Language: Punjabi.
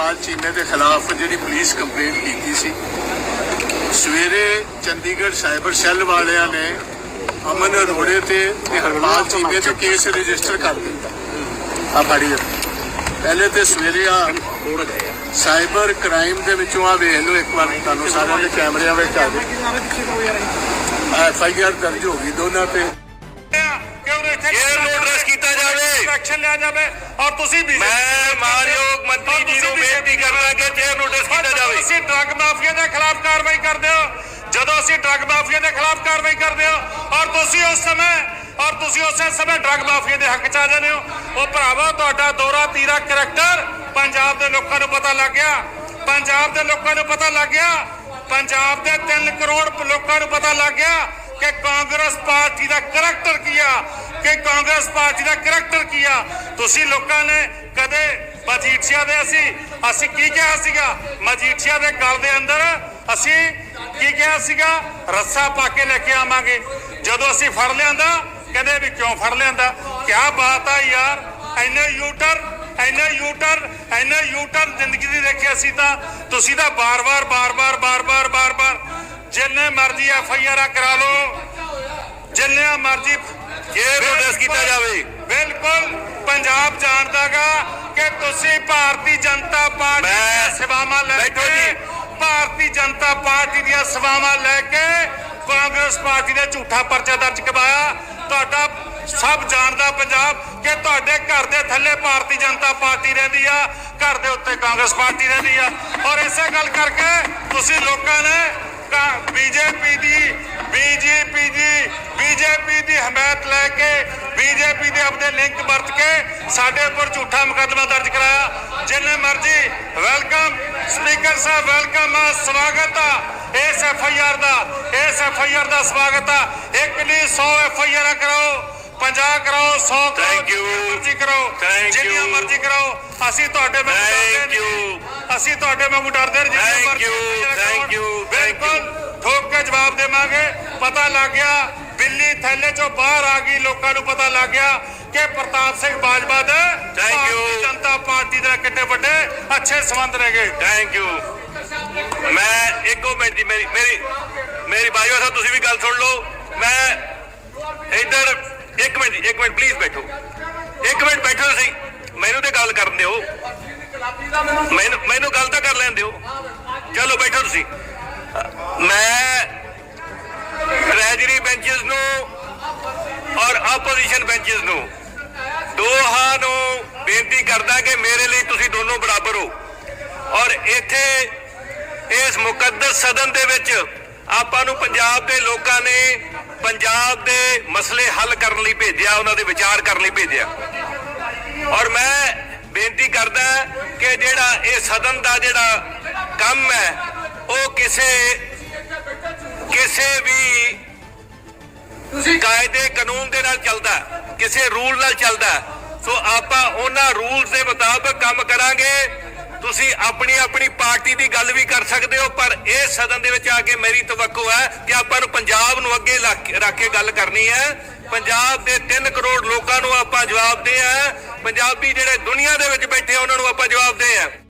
ਪਾਲ ਚੀਮੇ ਦੇ ਖਿਲਾਫ ਜਿਹੜੀ ਪੁਲਿਸ ਕੰਪਲੇਂਟ ਕੀਤੀ ਸੀ, ਸਵੇਰੇ ਚੰਡੀਗੜ੍ਹ ਸਾਈਬਰ ਸੈੱਲ ਵਾਲਿਆਂ ਨੇ ਅਮਨ ਅਰੋੜੇ ਤੇ ਤੇ ਹਰਪਾਲ ਚੀਮੇ ਤੇ ਕੇਸ ਰਜਿਸਟਰ ਕਰ ਦਿੱਤਾ। ਆ ਫੜੀ ਪਹਿਲੇ ਤੇ ਸਵੇਰੇ ਆ ਸਾਈਬਰ ਕ੍ਰਾਈਮ ਦੇ ਵਿੱਚੋਂ ਆ ਵੇਖ ਲਓ ਇੱਕ ਵਾਰ ਤੁਹਾਨੂੰ ਸਾਰਿਆਂ ਦੇ ਕੈਮਰਿਆਂ ਵਿੱਚ ਆ ਗਏ ਐਫ ਆਈ ਆਰ ਦਰਜ ਹੋ ਗਈ ਦੋਨਾਂ ਤੇ। ਕਿ ਉਹਦੇ ਇੱਥੇ ਇਹ ਨੋਟਿਸ ਕੀਤਾ ਜਾਵੇ। ਐਕਸ਼ਨ ਲਿਆ ਜਾਵੇ ਔਰ ਤੁਸੀਂ ਵੀ ਮੈਂ ਮਾਨਯੋਗ ਮੰਤਰੀ ਜੀ ਨੂੰ ਬੇਨਤੀ ਕਰਦਾ ਕਿ ਚੇਅਰ ਨੋਟਿਸ ਕੀਤਾ ਜਾਵੇ। ਤੁਸੀਂ ਡਰੱਗ ਮਾਫੀਆ ਦੇ ਖਿਲਾਫ ਕਾਰਵਾਈ ਕਰਦੇ ਹੋ ਜਦੋਂ ਅਸੀਂ ਡਰੱਗ ਮਾਫੀਆ ਦੇ ਖਿਲਾਫ ਕਾਰਵਾਈ ਕਰਦੇ ਹੋ ਔਰ ਤੁਸੀਂ ਉਸ ਸਮੇਂ ਔਰ ਤੁਸੀਂ ਉਸੇ ਸਮੇਂ ਡਰੱਗ ਮਾਫੀਆ ਦੇ ਹੱਕ ਚ ਆ ਜਾਂਦੇ ਹੋ। ਉਹ ਭਰਾਵਾ ਤੁਹਾਡਾ ਦੋਰਾ ਤੀਰਾ ਕਰੈਕਟਰ ਪੰਜਾਬ ਦੇ ਲੋਕਾਂ ਨੂੰ ਪਤਾ ਲੱਗ ਗਿਆ। ਪੰਜਾਬ ਦੇ ਲੋਕਾਂ ਨੂੰ ਪਤਾ ਲੱਗ ਗਿਆ। ਪੰਜਾਬ ਦੇ 3 ਕਰੋੜ ਲੋਕਾਂ ਨੂੰ ਪਤਾ ਲੱਗ ਗਿਆ। ਕਿ ਕਾਂਗਰਸ ਪਾਰਟੀ ਦਾ ਕਰੈਕਟਰ ਕੀ ਕਿ ਕਾਂਗਰਸ ਪਾਰਟੀ ਦਾ ਕਰੈਕਟਰ ਕੀ ਤੁਸੀਂ ਲੋਕਾਂ ਨੇ ਕਦੇ ਮਜੀਠੀਆ ਦੇ ਅਸੀਂ ਅਸੀਂ ਕੀ ਕਿਹਾ ਸੀਗਾ? ਮਜੀਠੀਆ ਦੇ ਗਲ ਦੇ ਅੰਦਰ ਅਸੀਂ ਕੀ ਕਿਹਾ ਸੀਗਾ? ਰੱਸਾ ਪਾ ਕੇ ਲੈ ਕੇ ਆਵਾਂਗੇ। ਜਦੋਂ ਅਸੀਂ ਫੜ ਲਿਆਂਦਾ, ਕਹਿੰਦੇ ਵੀ ਕਿਉਂ ਫੜ ਲਿਆਂਦਾ? ਕਿਆ ਬਾਤ ਆ ਯਾਰ ਐਨੇ ਯੂਟਰ ਐਨੇ ਯੂਟਰ ਐਨੇ ਯੂਟਰ ਜ਼ਿੰਦਗੀ ਦੀ ਦੇਖਿਆ ਸੀ ਤਾਂ। ਤੁਸੀਂ ਤਾਂ ਬਾਰ-ਬਾਰ ਬਾਰ-ਬਾਰ ਬਾਰ-ਬਾਰ ਬਾਰ-ਬਾਰ ਜਿੰਨੇ ਮਰਜ਼ੀ ਐਫ ਆਈ ਆਰ ਕਰਾ ਲਓ ਜਿੰਨੇ ਮਰਜ਼ੀ ਇਹ ਨੋਟਿਸ ਕੀਤਾ ਜਾਵੇ। ਬਿਲਕੁਲ ਪੰਜਾਬ ਜਾਣਦਾਗਾ ਕਿ ਤੁਸੀਂ ਭਾਰਤੀ ਜਨਤਾ ਪਾਰਟੀ ਦੀਆਂ ਸੇਵਾਵਾਂ ਲੈ ਕੇ। ਭਾਰਤੀ ਜਨਤਾ ਪਾਰਟੀ ਦੀਆਂ ਸੇਵਾਵਾਂ ਲੈ ਕੇ ਕਾਂਗਰਸ ਪਾਰਟੀ ਨੇ ਝੂਠਾ ਪਰਚਾ ਦਰਜ ਕਰਵਾਇਆ ਤੁਹਾਡਾ ਸਭ ਜਾਣਦਾ ਪੰਜਾਬ ਕਿ ਤੁਹਾਡੇ ਘਰ ਦੇ ਥੱਲੇ ਭਾਰਤੀ ਜਨਤਾ ਪਾਰਟੀ ਰਹਿੰਦੀ ਆ ਘਰ ਦੇ ਉੱਤੇ ਕਾਂਗਰਸ ਪਾਰਟੀ ਰਹਿੰਦੀ ਆ ਔਰ ਇਸੇ ਗੱਲ ਕਰਕੇ ਤੁਸੀਂ ਲੋਕਾਂ ਨੇ ਬੀਜੇਪੀ ਦੀ ਬੀਜੇਪੀ ਦੀ ਬੀਜੇਪੀ ਦੀ ਹਮਾਇਤ ਲੈ ਕੇ ਬੀਜੇਪੀ ਦੇ ਆਪਣੇ ਲਿੰਕ ਵਰਤ ਕੇ ਸਾਡੇ ਉੱਪਰ ਝੂਠਾ ਮੁਕੱਦਮਾ ਦਰਜ ਕਰਾਇਆ ਜਿੰਨੇ ਮਰਜ਼ੀ ਵੈਲਕਮ ਸਪੀਕਰ ਸਾਹਿਬ ਵੈਲਕਮ ਆ ਸਵਾਗਤ ਆ ਇਸ ਐਫ ਆਈ ਆਰ ਦਾ ਇਸ ਐਫ ਆਈ ਆਰ ਦਾ ਸਵਾਗਤ ਆ ਇੱਕ ਨਹੀਂ 100 ਐਫ ਆਈ ਆਰ ਕਰਾਓ 50 ਕਰਾਓ 100 ਕਰਾਓ Thank you. ਜਿੰਨੀਆਂ ਮਰਜ਼ੀ ਕਰਾਓ Thank ਜਿੰਨੀਆਂ you. ਮਰਜ਼ੀ ਕਰਾਓ ਅਸੀਂ ਤੁਹਾਡੇ ਵਾਂਗੂ Thank ਡਰਦੇ you. ਨਹੀਂ ਅਸੀਂ ਤੁਹਾਡੇ ਵਾਂਗੂ ਡਰਦੇ ਕਰਾਓ। Thank you. Thank you. ਬਿਲਕੁਲ ਠੋਕ ਕੇ ਜਵਾਬ ਦੇਵਾਂਗੇ ਪਤਾ ਲੱਗ ਗਿਆ ਬਿੱਲੀ ਥੈਲੇ ਚੋਂ ਬਾਹਰ ਆ ਗਈ ਲੋਕਾਂ ਨੂੰ ਪਤਾ ਲੱਗ ਗਿਆ ਕਿ ਪ੍ਰਤਾਪ ਸਿੰਘ ਬਾਜਵਾ ਦੇ you. ਭਾਰਤੀ ਜਨਤਾ ਪਾਰਟੀ ਦੇ ਕਿੱਡੇ ਵੱਡੇ ਅੱਛੇ ਸੰਬੰਧ ਨੇਗੇ ਥੈਂਕ ਯੂ ਮੈਂ ਇੱਕੋ ਦੀ ਮੇਰੀ ਮੇਰੀ ਮੇਰੀ ਬਾਈਓ ਸਾਹਿਬ ਤੁਸੀਂ ਵੀ ਗੱਲ ਸੁਣ ਲਓ ਮੈਂ ਇੱਧਰ ਇੱਕ ਮਿੰਟ ਇੱਕ ਮਿੰਟ ਪਲੀਜ਼ ਬੈਠੋ ਇੱਕ ਮਿੰਟ ਬੈਠੋ ਤੁਸੀਂ ਮੈਨੂੰ ਤੇ ਗੱਲ ਕਰਨ ਦਿਓ ਮੈਨੂੰ ਮੈਨੂੰ ਗੱਲ ਤਾਂ ਕਰ ਲੈਣ ਦਿਓ ਚਲੋ ਬੈਠੋ ਤੁਸੀਂ। ਮੈਂ ਟ੍ਰੈਜਰੀ ਬੈਂਚਸ ਨੂੰ ਔਰ ਆਪੋਜੀਸ਼ਨ ਬੈਂਚਸ ਨੂੰ ਦੋਹਾਂ ਨੂੰ ਬੇਨਤੀ ਕਰਦਾ ਕਿ ਮੇਰੇ ਲਈ ਤੁਸੀਂ ਦੋਨੋਂ ਬਰਾਬਰ ਹੋ। ਔਰ ਇੱਥੇ ਇਸ ਮੁਕੱਦਸ ਸਦਨ ਦੇ ਵਿੱਚ ਆਪਾਂ ਨੂੰ ਪੰਜਾਬ ਦੇ ਲੋਕਾਂ ਨੇ ਪੰਜਾਬ ਦੇ ਮਸਲੇ ਹੱਲ ਕਰਨ ਲਈ ਭੇਜਿਆ, ਉਹਨਾਂ ਦੇ ਵਿਚਾਰ ਕਰਨ ਲਈ ਭੇਜਿਆ। ਔਰ ਮੈਂ ਬੇਨਤੀ ਕਰਦਾ ਕਿ ਜਿਹੜਾ ਇਹ ਸਦਨ ਦਾ ਜਿਹੜਾ ਕੰਮ ਹੈ, ਉਹ ਕਿਸੇ ਕਿਸੇ ਵੀ ਕਾਇਦੇ ਕਾਨੂੰਨ ਦੇ ਨਾਲ ਚੱਲਦਾ ਕਿਸੇ ਰੂਲ ਨਾਲ ਚੱਲਦਾ ਸੋ ਆਪਾਂ ਉਹਨਾਂ ਰੂਲਸ ਦੇ ਮੁਤਾਬਕ ਕੰਮ ਕਰਾਂਗੇ। ਤੁਸੀਂ ਆਪਣੀ ਆਪਣੀ ਪਾਰਟੀ ਦੀ ਗੱਲ ਵੀ ਕਰ ਸਕਦੇ ਹੋ, ਪਰ ਇਹ ਸਦਨ ਦੇ ਵਿੱਚ ਆ ਕੇ ਮੇਰੀ ਤਵੱਕੋ ਹੈ ਕਿ ਆਪਾਂ ਨੂੰ ਪੰਜਾਬ ਨੂੰ ਅੱਗੇ ਲਾ ਰੱਖ ਕੇ ਗੱਲ ਕਰਨੀ ਹੈ। ਪੰਜਾਬ ਦੇ 3 ਕਰੋੜ ਲੋਕਾਂ ਨੂੰ ਆਪਾਂ ਜਵਾਬ ਦੇ ਆ ਪੰਜਾਬੀ ਜਿਹੜੇ ਦੁਨੀਆ ਦੇ ਵਿੱਚ ਬੈਠੇ ਆ, ਉਹਨਾਂ ਨੂੰ ਆਪਾਂ ਜਵਾਬ ਦੇ ਆ।